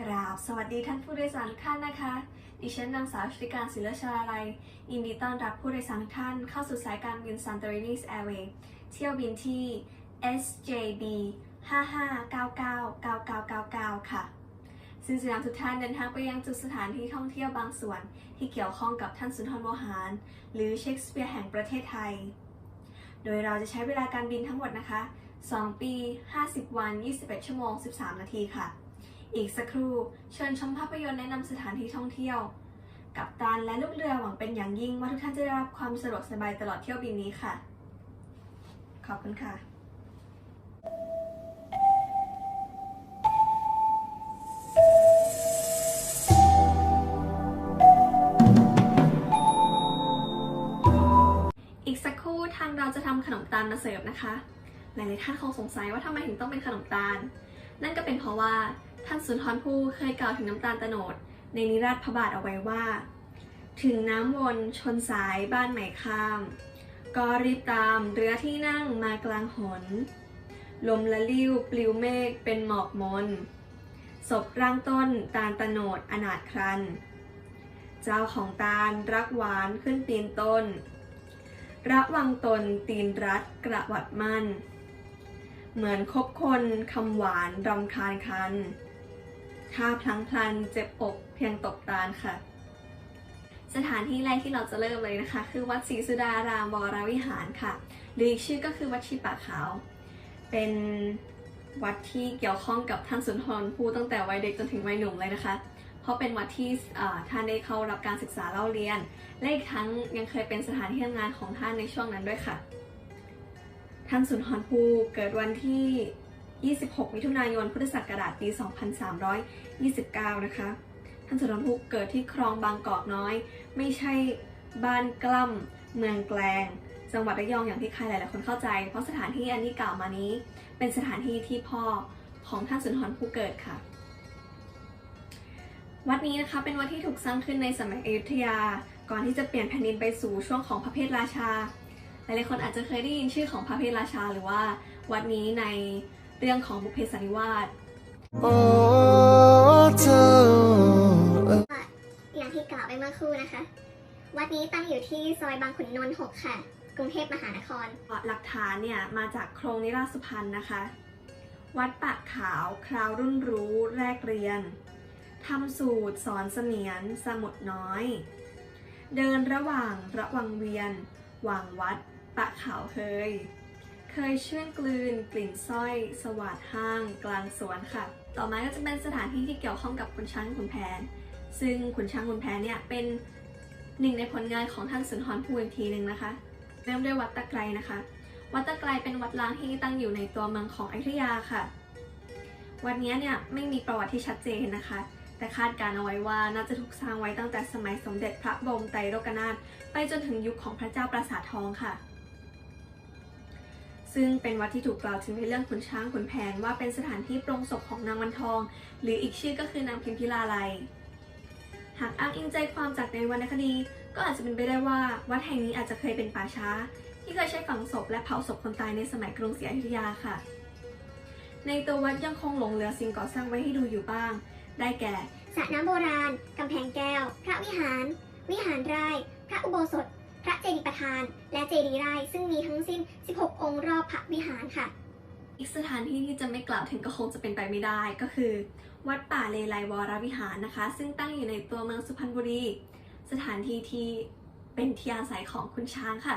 กราบสวัสดีท่านผู้โดยสารทุกท่านนะคะ ดิฉันนางสาวชติการศิลชาลัยยินดีต้อนรับผู้โดยสารทุกท่านเข้าสู่สายการบิน Santorini Airways เที่ยวบินที่ SJB 55999999 ค่ะ ซึ่งจะนำทุกท่านเดินทางไปยังจุดสถานที่ท่องเที่ยวบางส่วน ที่เกี่ยวข้องกับท่านสุนทรโวหาร หรือเชคสเปียร์แห่งประเทศไทย โดยเราจะใช้เวลาการบินทั้งหมดนะคะ 2 ปี 50 วัน 21 ชั่วโมง 13 นาทีค่ะ อีกสักครู่เชิญชมภาพยนตร์แนะนำสถานที่ท่องเที่ยว กับตานและลูกเรือหวังเป็นอย่างยิ่งว่าทุกท่านจะได้รับความสะดวกสบายตลอดเที่ยวบินนี้ค่ะ ขอบคุณค่ะอีกสักครู่ทางเราจะทำขนมตาลมาเสิร์ฟนะคะ หลายๆท่านคงสงสัยว่าทำไมถึงต้องเป็นขนมตาล นั่นก็เป็นเพราะว่าท่านสุนทรภู่เคยกล่าวถึงน้ำตาลตโนดในนิราศพระบาทเอาไว้ว่า ถึงน้ำวนชนสายบ้านใหม่ข้าม ก็รีบตามเรือที่นั่งมากลางหน ลมละลิ้วปลิวเมฆเป็นหมอกมนศพร่างต้นตาลตะโนดอนาถครัน เจ้าของตาลรักหวานขึ้นปีนต้น ระวังตนตีนรัดกระวัดมั่น เหมือนคบคนคำหวานรำคาญคันถ้าพลังพลันเจ็บอกเพียงตกตาลค่ะ สถานที่แรกที่เราจะเริ่มเลยนะคะ คือวัดศรีสุดารามวรวิหารค่ะหรืออีกชื่อก็คือวัดชีปากขาว เป็นวัดที่เกี่ยวข้องกับท่านสุนทรภู่ตั้งแต่วัยเด็กจนถึงวัยหนุ่มเลยนะคะ เพราะเป็นวัดที่ท่านได้เข้ารับการศึกษาเล่าเรียน และอีกทั้งยังเคยเป็นสถานที่ทำงานของท่านในช่วงนั้นด้วยค่ะ ท่านสุนทรภู่เกิดวันที่ 26 มิถุนายน พุทธศักราชปี 2329 นะคะ ท่านสุนทรภู่เกิดที่คลองบางกอกน้อย ไม่ใช่บ้านกล้ำเมืองแกลง จังหวัดระยองอย่างที่ใครหลายๆคนเข้าใจ เพราะสถานที่อันที่กล่าวมานี้ เป็นสถานที่ที่พ่อของท่านสุนทรภู่เกิดค่ะ วัดนี้นะคะเป็นวัดที่ถูกสร้างขึ้นในสมัยอยุธยา ก่อนที่จะเปลี่ยนแผ่นดินไปสู่ช่วงของพระเพทราชา ลายๆคนอาจจะเคยได้ยินชื่อของพระเพทราชาหรือว่าวัดนี้ในเรื่องของบุพเพสันนิวาสโอ้เธออย่างที่กล่าวไปเมื่อครู่นะคะ วัดนี้ตั้งอยู่ที่ซอยบางขุนนนท์ 6 ค่ะ กรุงเทพมหานคร หลักฐานเนี่ยมาจากโครงนิราศสุพรรณนะคะ วัดปากขาวคราวรุ่นรู้แรกเรียนทำสูตรสอนเสมียนสมุดน้อย เดินระหว่างระวังเวียนหว่างวัด ปะขาวเคย เคยเชื่อนกลืน กลิ่นสร้อย สวัสดห้าง กลางสวนค่ะ ต่อมาก็จะเป็นสถานที่ที่เกี่ยวข้องกับขุนช้างขุนแผน ซึ่งขุนช้างขุนแผนเนี่ยเป็นหนึ่งในผลงานของท่านสุนทรภู่อีกทีหนึ่งนะคะ เริ่มด้วยวัดตะไคร้นะคะ วัดตะไคร้เป็นวัดล้างที่ตั้งอยู่ในตัวเมืองของอยุธยาค่ะ วัดนี้เนี่ยไม่มีประวัติที่ชัดเจนนะคะ แต่คาดการเอาไว้ว่าน่าจะถูกสร้างไว้ตั้งแต่สมัยสมเด็จพระบรมไตรโลกนาถไปจนถึงยุคของพระเจ้าปราสาททองค่ะ ซึ่งเป็นวัดที่ถูกกล่าวถึงในเรื่องขุนช้างขุนแผนว่าเป็นสถานที่ปรงศพของนางวันทอง หรืออีกชื่อก็คือนางพิมพิลาไลยหากอ้างอิงใจความจากในวรรณคดี ก็อาจจะเป็นไปได้ว่า วัดแห่งนี้อาจจะเคยเป็นป่าช้า ที่เคยใช้ฝังศพและเผาศพคนตายในสมัยกรุงศรีอยุธยาค่ะ ในตัววัดยังคงหลงเหลือสิ่งก่อสร้างไว้ให้ดูอยู่บ้าง ได้แก่สระน้ำโบราณกำแพงแก้ว พระวิหาร วิหารไร่พระอุโบสถ พระเจดีย์ประธาน และเจดีย์ไร่ซึ่งมีทั้งสิ้น 16 องค์รอบพระวิหารค่ะ อีกสถานที่ที่จะไม่กล่าวถึงก็คงจะเป็นไปไม่ได้ก็คือ วัดป่าเลไลวรวิหารนะคะ ซึ่งตั้งอยู่ในตัวเมืองสุพรรณบุรี สถานที่ที่เป็นที่อาศัยของคุณช้างค่ะ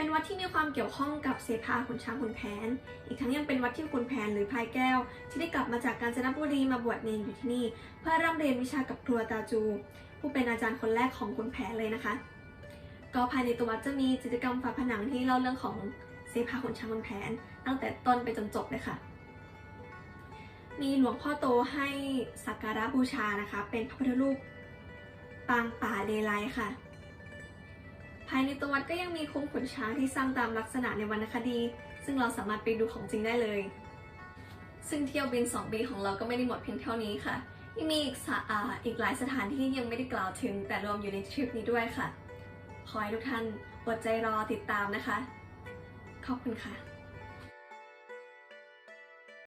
เป็นวัดที่มีความเกี่ยวข้องกับเสภาขุนช้างขุนแผน อีกทั้งยังเป็นวัดที่ขุนแผนหรือพายแก้ว ที่ได้กลับมาจากกาญจนบุรีมาบวชเนรอยู่ที่นี่ เพื่อร่ำเรียนวิชากับครัวตาจู ผู้เป็นอาจารย์คนแรกของขุนแผนเลยนะคะ ก็ภายในตัววัดจะมีกิจกรรมฝาผนังที่เล่าเรื่องของเสภาขุนช้างขุนแผน ตั้งแต่ต้นไปจนจบเลยค่ะ มีหลวงพ่อโตให้สักการะบูชานะคะ เป็นพระพุทธรูปปางป่าเลไลค่ะ ภายในตัววัดก็ยังมีคุ้มขุนช้างที่สร้างตามลักษณะในวรรณคดี ซึ่งเราสามารถไปดูของจริงได้เลย ซึ่งเที่ยวบิน2ปีของเราก็ไม่ได้หมดเพียงเท่านี้ค่ะยังมีอีกสะอ่าอีกหลายสถานที่ยังไม่ได้กล่าวถึง แต่รวมอยู่ในทริปนี้ด้วยค่ะ ขอให้ทุกท่านอดใจรอติดตามนะคะ ขอบคุณค่ะ